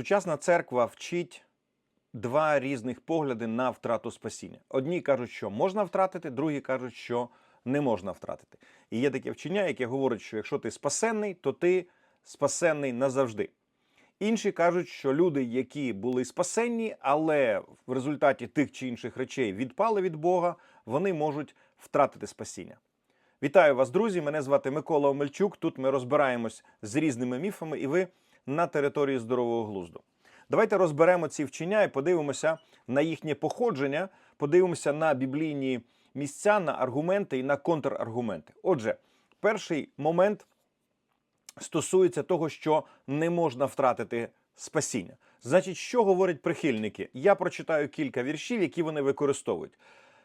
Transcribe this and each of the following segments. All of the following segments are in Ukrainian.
Сучасна церква вчить два різних погляди на втрату спасіння. Одні кажуть, що можна втратити, другі кажуть, що не можна втратити. І є таке вчення, яке говорить, що якщо ти спасенний, то ти спасенний назавжди. Інші кажуть, що люди, які були спасенні, але в результаті тих чи інших речей відпали від Бога, вони можуть втратити спасіння. Вітаю вас, друзі! Мене звати Микола Омельчук. Тут ми розбираємось з різними міфами, і ви на території здорового глузду. Давайте розберемо ці вчення і подивимося на їхнє походження, подивимося на біблійні місця, на аргументи і на контраргументи. Отже, перший момент стосується того, що не можна втратити спасіння. Значить, що говорять прихильники? Я прочитаю кілька віршів, які вони використовують.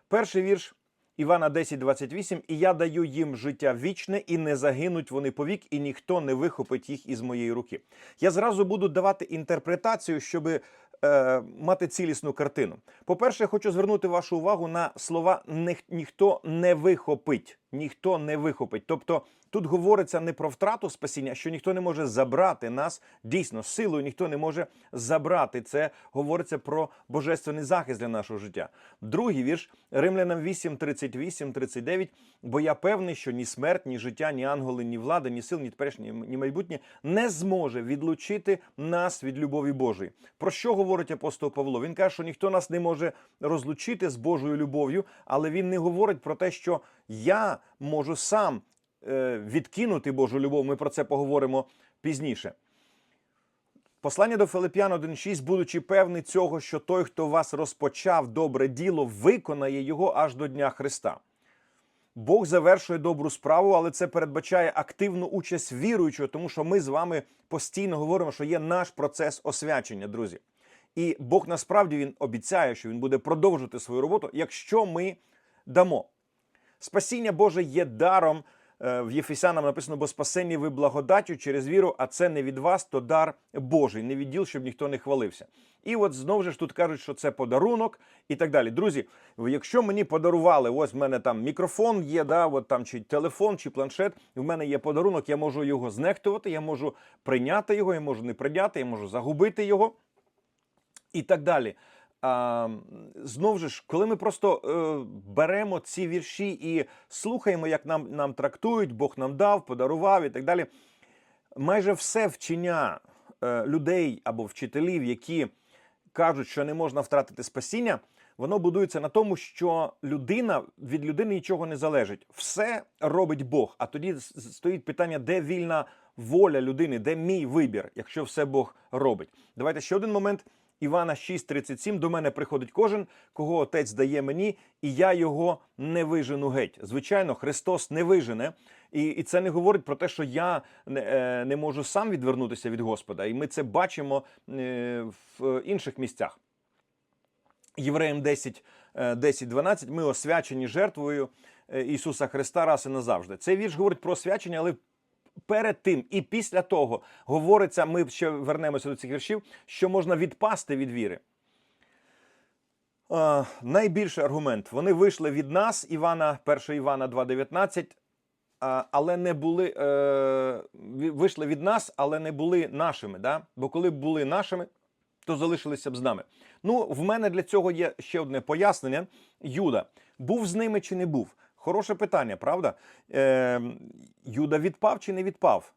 Перший вірш Івана 10.28 «І я даю їм життя вічне, і не загинуть вони повік, і ніхто не вихопить їх із моєї руки. Я зразу буду давати інтерпретацію, щоб е, мати цілісну картину. По-перше, хочу звернути вашу увагу на слова «Ніх- ніхто не вихопить. Ніхто не вихопить. Тобто тут говориться не про втрату спасіння, що ніхто не може забрати нас дійсно силою, ніхто не може забрати. Це говориться про божественний захист для нашого життя. Другий вірш Римлянам 8, 38, 39. Бо я певний, що ні смерть, ні життя, ні ангели, ні влада, ні сил, ні теперішнє, ні майбутнє не зможе відлучити нас від любові Божої. Про що говорить апостол Павло? Він каже, що ніхто нас не може розлучити з Божою любов'ю, але він не говорить про те, що я можу сам е, відкинути Божу любов. Ми про це поговоримо пізніше. Послання до Филип'ян 1.6, будучи певний цього, що той, хто вас розпочав добре діло, виконає його аж до Дня Христа. Бог завершує добру справу, але це передбачає активну участь віруючого, тому що ми з вами постійно говоримо, що є наш процес освячення, друзі. І Бог насправді він обіцяє, що він буде продовжувати свою роботу, якщо ми дамо. Спасіння Боже є даром. Е, В Єфесянам написано, бо спасені ви благодаттю через віру, а це не від вас, то дар Божий, не відділ, щоб ніхто не хвалився. І от знову ж тут кажуть, що це подарунок і так далі. Друзі, якщо мені подарували, ось в мене там мікрофон є, да, от там чи телефон, чи планшет, в мене є подарунок, я можу його знехтувати, я можу прийняти його, я можу не прийняти, я можу загубити його і так далі. А, знову ж, коли ми просто е, беремо ці вірші і слухаємо, як нам, нам трактують, Бог нам дав, подарував і так далі. Майже все вчення е, людей або вчителів, які кажуть, що не можна втратити спасіння, воно будується на тому, що людина від людини нічого не залежить. Все робить Бог. А тоді стоїть питання, де вільна воля людини, де мій вибір, якщо все Бог робить. Давайте ще один момент. Івана 6,37 до мене приходить кожен, кого отець дає мені, і я його не вижену геть. Звичайно, Христос не вижене, і, і це не говорить про те, що я не, е, не можу сам відвернутися від Господа. І ми це бачимо е, в інших місцях. Євреям 10, е, 10, 12, ми освячені жертвою е, Ісуса Христа раз і назавжди. Цей вірш говорить про освячення, але перед тим і після того говориться, ми ще вернемося до цих віршів, що можна відпасти від віри. Е, найбільший аргумент. Вони вийшли від нас, Івана, 1 Івана 2,19, а, але не були, е, вийшли від нас, але не були нашими. Да? Бо коли б були нашими, то залишилися б з нами. Ну, в мене для цього є ще одне пояснення. Юда був з ними чи не був? Хороше питання, правда? Е, Юда відпав чи не відпав?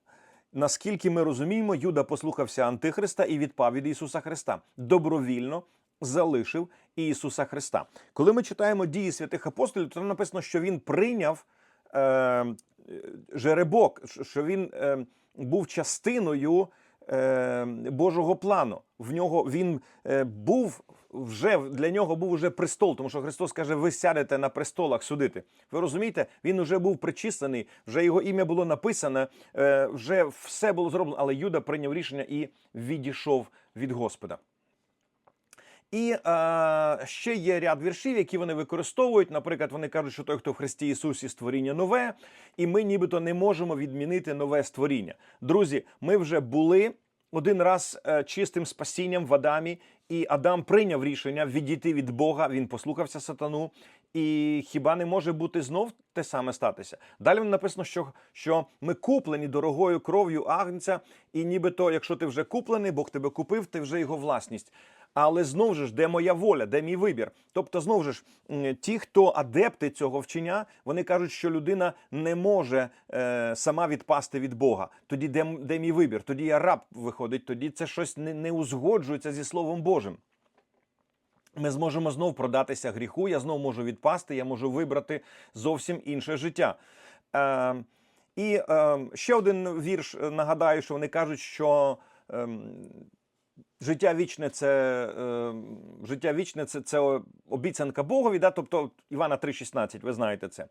Наскільки ми розуміємо, Юда послухався Антихриста і відпав від Ісуса Христа. Добровільно залишив Ісуса Христа. Коли ми читаємо дії святих апостолів, то там написано, що він прийняв е, жеребок, що- він е, був частиною Божого плану. В нього він е, був вже для нього був уже престол, тому що Христос каже: ви сядете на престолах судити. Ви розумієте, він вже був причислений, вже його ім'я було написане, е, вже все було зроблено, але Юда прийняв рішення і відійшов від Господа. І е, ще є ряд віршів, які вони використовують. Наприклад, вони кажуть, що той, хто в Христі Ісусі створіння нове, і ми нібито не можемо відмінити нове створіння. Друзі, ми вже були один раз е, чистим спасінням в Адамі, і Адам прийняв рішення відійти від Бога. Він послухався сатану І хіба не може бути знов те саме статися? Далі написано, що, що ми куплені дорогою кров'ю агнця, і нібито, якщо ти вже куплений, Бог тебе купив, ти вже його власність. Але знову ж, де моя воля, де мій вибір? Тобто, знову ж, ті, хто адепти цього вчення, вони кажуть, що людина не може е, сама відпасти від Бога. Тоді де, де мій вибір? Тоді я раб виходить, тоді це щось не, не узгоджується зі Словом Божим. Ми зможемо знов продатися гріху, я знов можу відпасти, я можу вибрати зовсім інше життя. Е, і е, ще один вірш е, нагадаю, що вони кажуть, що ем, життя вічне це, е, життя вічне це, це обіцянка Богові. Да? Тобто Івана 3,16, ви знаєте це.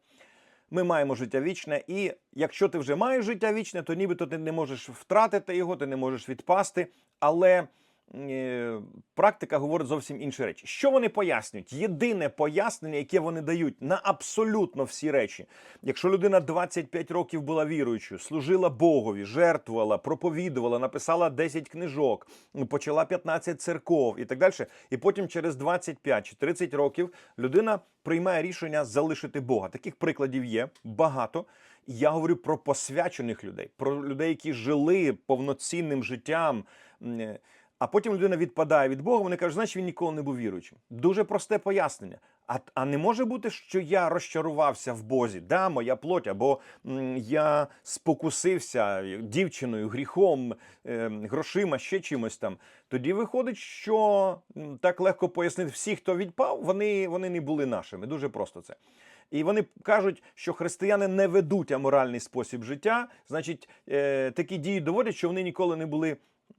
Ми маємо життя вічне, і якщо ти вже маєш життя вічне, то нібито ти не можеш втратити його, ти не можеш відпасти. Але практика говорить зовсім інші речі. Що вони пояснюють? Єдине пояснення, яке вони дають на абсолютно всі речі. Якщо людина 25 років була віруючою, служила Богові, жертвувала, проповідувала, написала 10 книжок, почала 15 церков і так далі. І потім через 25 чи 30 років людина приймає рішення залишити Бога. Таких прикладів є багато. Я говорю про посвячених людей, про людей, які жили повноцінним життям. А потім людина відпадає від Бога. Вони кажуть, значить він ніколи не був віруючим. Дуже просте пояснення. А, а не може бути, що я розчарувався в Бозі, да, моя плоть, або м, я спокусився дівчиною, гріхом, е, грошима, ще чимось там. Тоді виходить, що так легко пояснити, всі, хто відпав, вони, вони не були нашими. Дуже просто це. І вони кажуть, що християни не ведуть аморальний спосіб життя. Значить, е, такі дії доводять, що вони ніколи не були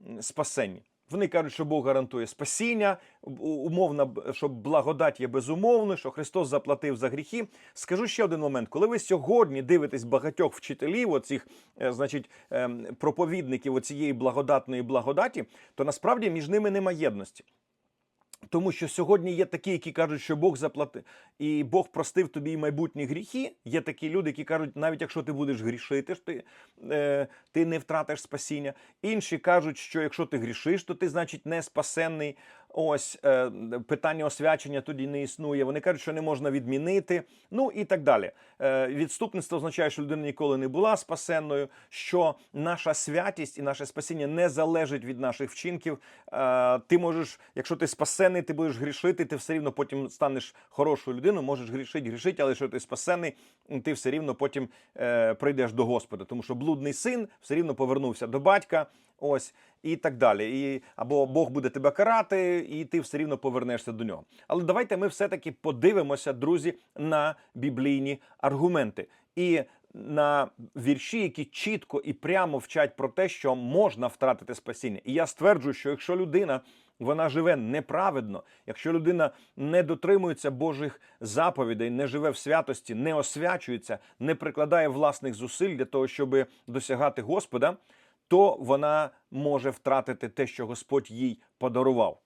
м, спасенні. Вони кажуть, що Бог гарантує спасіння, умовно, що благодать є безумовною, що Христос заплатив за гріхи. Скажу ще один момент: коли ви сьогодні дивитесь багатьох вчителів, оцих, е, значить, ем, проповідників оцієї благодатної благодаті, то насправді між ними нема єдності. Тому що сьогодні є такі, які кажуть, що Бог заплатив, і Бог простив тобі майбутні гріхи. Є такі люди, які кажуть, навіть якщо ти будеш грішити, ти, е, ти не втратиш спасіння. Інші кажуть, що якщо ти грішиш, то ти, значить, не спасенний. Ось е, питання освячення тоді не існує. Вони кажуть, що не можна відмінити. Ну і так далі. Е, відступництво означає, що людина ніколи не була спасенною, що наша святість і наше спасіння не залежить від наших вчинків. Е, ти можеш, якщо ти спасений, ти будеш грішити, ти все рівно потім станеш хорошою людиною, можеш грішити, грішити, але якщо ти спасений, ти все рівно потім прийдеш до Господа. Тому що блудний син все рівно повернувся до батька. Ось і так далі. І або Бог буде тебе карати, і ти все рівно повернешся до нього. Але давайте ми все-таки подивимося, друзі, на біблійні аргументи і на вірші, які чітко і прямо вчать про те, що можна втратити спасіння. І я стверджую, що якщо людина вона живе неправедно, якщо людина не дотримується Божих заповідей, не живе в святості, не освячується, не прикладає власних зусиль для того, щоб досягати Господа, то вона може втратити те, що Господь їй подарував.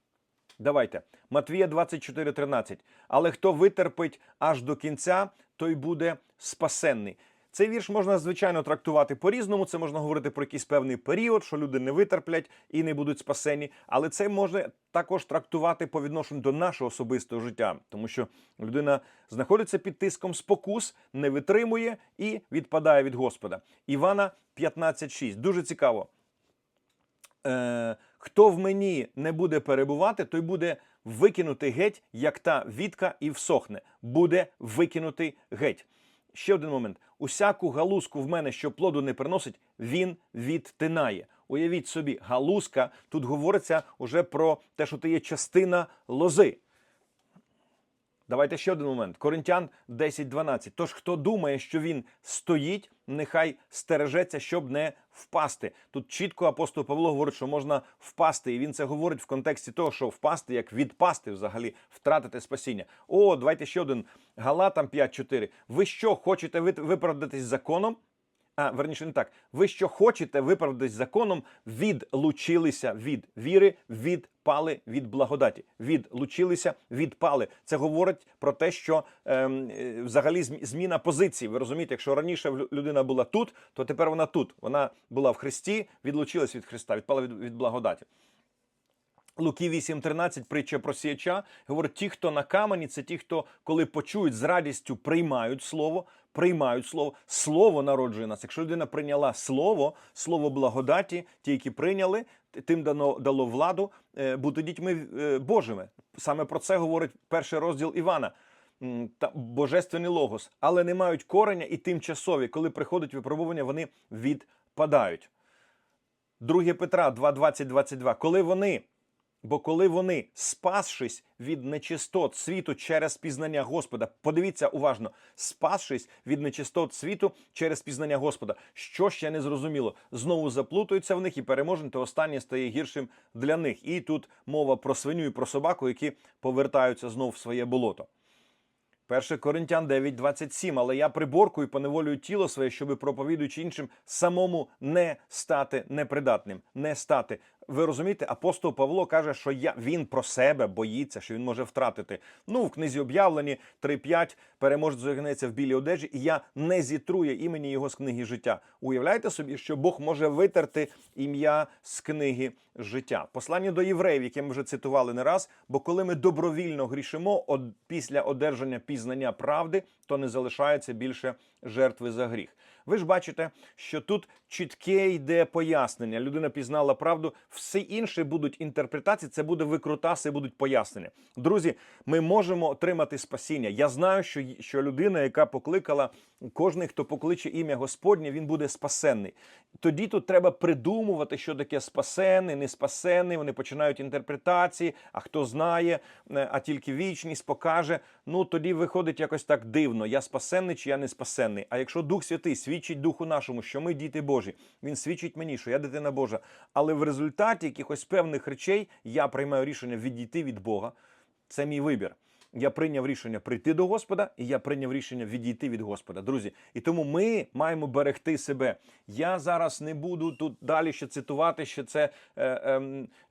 Давайте. Матвія 24:13. Але хто витерпить аж до кінця, той буде спасенний. Цей вірш можна звичайно трактувати по-різному. Це можна говорити про якийсь певний період, що люди не витерплять і не будуть спасені. Але це можна також трактувати по відношенню до нашого особистого життя, тому що людина знаходиться під тиском спокус, не витримує і відпадає від Господа. Івана 15:6. Дуже цікаво е, хто в мені не буде перебувати, той буде викинутий геть, як та вітка, і всохне. Буде викинутий геть. Ще один момент: усяку галузку в мене, що плоду не приносить, він відтинає. Уявіть собі, галузка тут говориться уже про те, що ти є частина лози. Давайте ще один момент. Коринтян 10.12. Тож, хто думає, що він стоїть, нехай стережеться, щоб не впасти. Тут чітко апостол Павло говорить, що можна впасти, і він це говорить в контексті того, що впасти, як відпасти взагалі, втратити спасіння. О, давайте ще один. Галатам 5.4. Ви що, хочете виправдатись законом? А, верніше, не так. Ви що хочете виправдатись законом, відлучилися від віри, відпали від благодаті. Відлучилися, відпали. Це говорить про те, що ем, е, взагалі зм- зміна позиції. Ви розумієте, якщо раніше людина була тут, то тепер вона тут. Вона була в Христі, відлучилась від Христа, відпала від, від благодаті. Луки 8.13, притча про сіяча, говорить, ті, хто на камені, це ті, хто, коли почують з радістю, приймають слово, приймають слово. Слово народжує нас. Якщо людина прийняла слово, слово благодаті, ті, які прийняли, тим дано дало владу е, бути дітьми е, Божими. Саме про це говорить перший розділ Івана. Та божественний логос, але не мають кореня і тимчасові, коли приходить випробування, вони відпадають. 2 Петра 2.20-22. Коли вони, бо коли вони, спасшись від нечистот світу через пізнання Господа, подивіться уважно, спасшись від нечистот світу через пізнання Господа, що ще не зрозуміло, знову заплутуються в них і переможен, то останнє стає гіршим для них. І тут мова про свиню і про собаку, які повертаються знов в своє болото. 1 Коринтян 9.27. Але я приборкую і поневолюю тіло своє, щоби проповідуючи іншим, самому не стати непридатним, не стати. Ви розумієте, апостол Павло каже, що я, він про себе боїться, що він може втратити. Ну, в книзі об'явлені 3.5 переможець зогнеться в білій одежі, і я не зітрує імені його з книги життя. Уявляєте собі, що Бог може витерти ім'я з книги життя. Послання до євреїв, яке ми вже цитували не раз. Бо коли ми добровільно грішимо од, після одержання пізнання правди, то не залишається більше жертви за гріх. Ви ж бачите, що тут чітке йде пояснення. Людина пізнала правду, все інше будуть інтерпретації, це буде викрутаси, будуть пояснення. Друзі, ми можемо отримати спасіння. Я знаю, що, що людина, яка покликала, кожен, хто покличе ім'я Господнє, він буде спасенний. Тоді тут треба придумувати, що таке спасенний, не спасенний. Вони починають інтерпретації. А хто знає, е, а тільки вічність покаже. Ну тоді виходить якось так дивно. Я спасенний чи я не спасенний. А якщо Дух Святий свідчить Духу нашому, що ми діти Божі, він свідчить мені, що я дитина Божа. Але в результаті якихось певних речей я приймаю рішення відійти від Бога. Це мій вибір. Я прийняв рішення прийти до Господа, і я прийняв рішення відійти від Господа. Друзі, і тому ми маємо берегти себе. Я зараз не буду тут далі ще цитувати, що це е, е,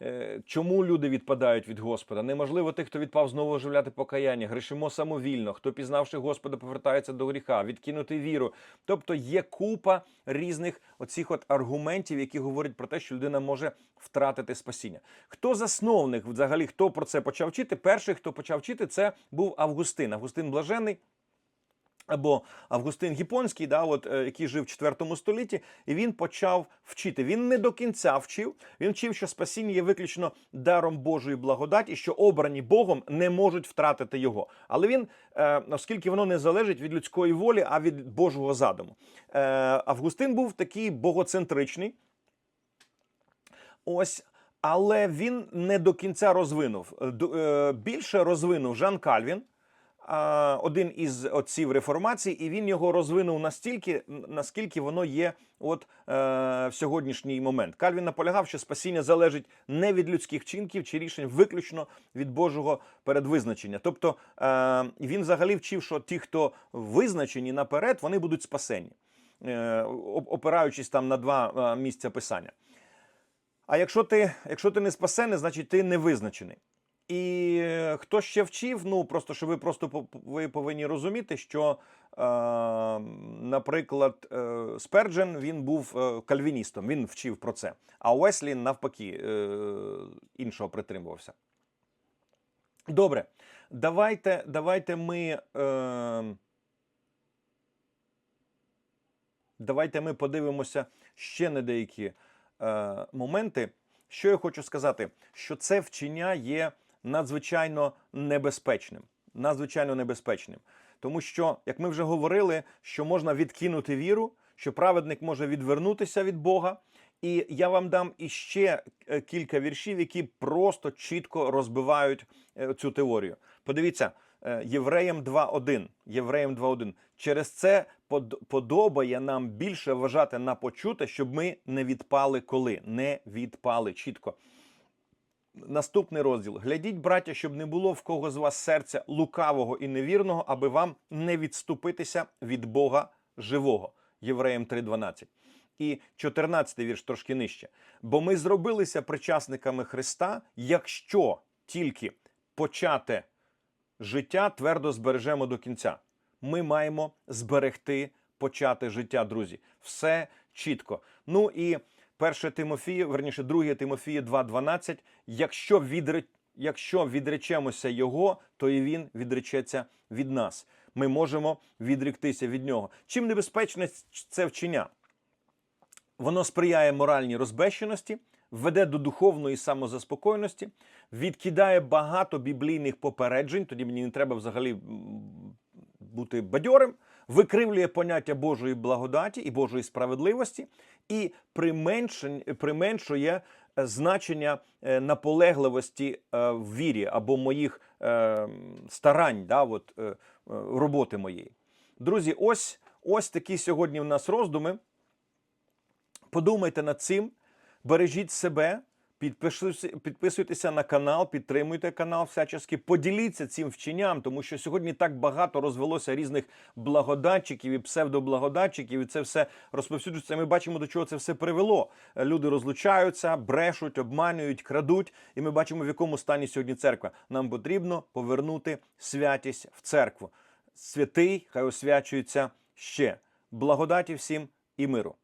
е, чому люди відпадають від Господа. Неможливо тих, хто відпав знову оживляти покаяння, грішимо самовільно, хто пізнавши Господа, повертається до гріха, відкинути віру. Тобто є купа різних оцих от аргументів, які говорять про те, що людина може втратити спасіння. Хто засновник, взагалі, хто про це почав вчити? Перший, хто почав вчити, це був Августин. Августин Блажений. Або Августин Гіпонський, да, от, е, який жив в 4 столітті, і він почав вчити. Він не до кінця вчив. Він вчив, що спасіння є виключно даром Божої благодаті, що обрані Богом не можуть втратити його. Але він, е, оскільки воно не залежить від людської волі, а від Божого задуму. Е, Августин був такий богоцентричний. Ось. Але він не до кінця розвинув. Е, е, Більше розвинув Жан Кальвін, один із отців реформації, і він його розвинув настільки, наскільки воно є от, е, в сьогоднішній момент. Кальвін наполягав, що спасіння залежить не від людських вчинків чи рішень, виключно від Божого передвизначення. Тобто він взагалі вчив, що ті, хто визначені наперед, вони будуть спасені, опираючись там на два місця писання. А якщо ти, якщо ти не спасений, значить ти не визначений. І е, хто ще вчив, ну просто що ви просто ви повинні розуміти, що, е, наприклад, е, Сперджен він був е, кальвіністом, він вчив про це. А Уеслі навпаки е, іншого притримувався. Добре, давайте, давайте ми. Е, давайте ми подивимося ще на деякі е, моменти. Що я хочу сказати, що це вчення є надзвичайно небезпечним. Надзвичайно небезпечним. Тому що, як ми вже говорили, що можна відкинути віру, що праведник може відвернутися від Бога. І я вам дам іще е, кілька віршів, які просто чітко розбивають е, цю теорію. Подивіться, е, Євреям 2.1. Євреям 2.1. Через це подобає нам більше вважати на почуте, щоб ми не відпали коли. Не відпали чітко. Наступний розділ. Глядіть, браття, щоб не було в кого з вас серця лукавого і невірного, аби вам не відступитися від Бога живого. Євреям 3.12. І 14 вірш трошки нижче. Бо ми зробилися причасниками Христа, якщо тільки почати життя твердо збережемо до кінця. Ми маємо зберегти почати життя, друзі. Все чітко. Ну і 1 Тимофія, верніше 2 Тимофія 2.12. Якщо, відре... Якщо відречемося Його, то і Він відречеться від нас. Ми можемо відріктися від нього. Чим небезпечне це вчення? Воно сприяє моральній розбещеності, веде до духовної самозаспокойності, відкидає багато біблійних попереджень. Тоді мені не треба взагалі бути бадьорим, викривлює поняття Божої благодаті і Божої справедливості і применшує е, значення е, наполегливості е, в вірі або моїх старань, да, от, роботи моєї. Друзі, ось, ось такі сьогодні в нас роздуми. Подумайте над цим, бережіть себе, підписуйтеся на канал, підтримуйте канал всячески, поділіться цим вченням, тому що сьогодні так багато розвелося різних благодатчиків і псевдоблагодатчиків, і це все розповсюджується. Ми бачимо, до чого це все привело. Люди розлучаються, брешуть, обманюють, крадуть. І ми бачимо, в якому стані сьогодні церква. Нам потрібно повернути святість в церкву. Святий хай освячується ще. Благодаті всім і миру.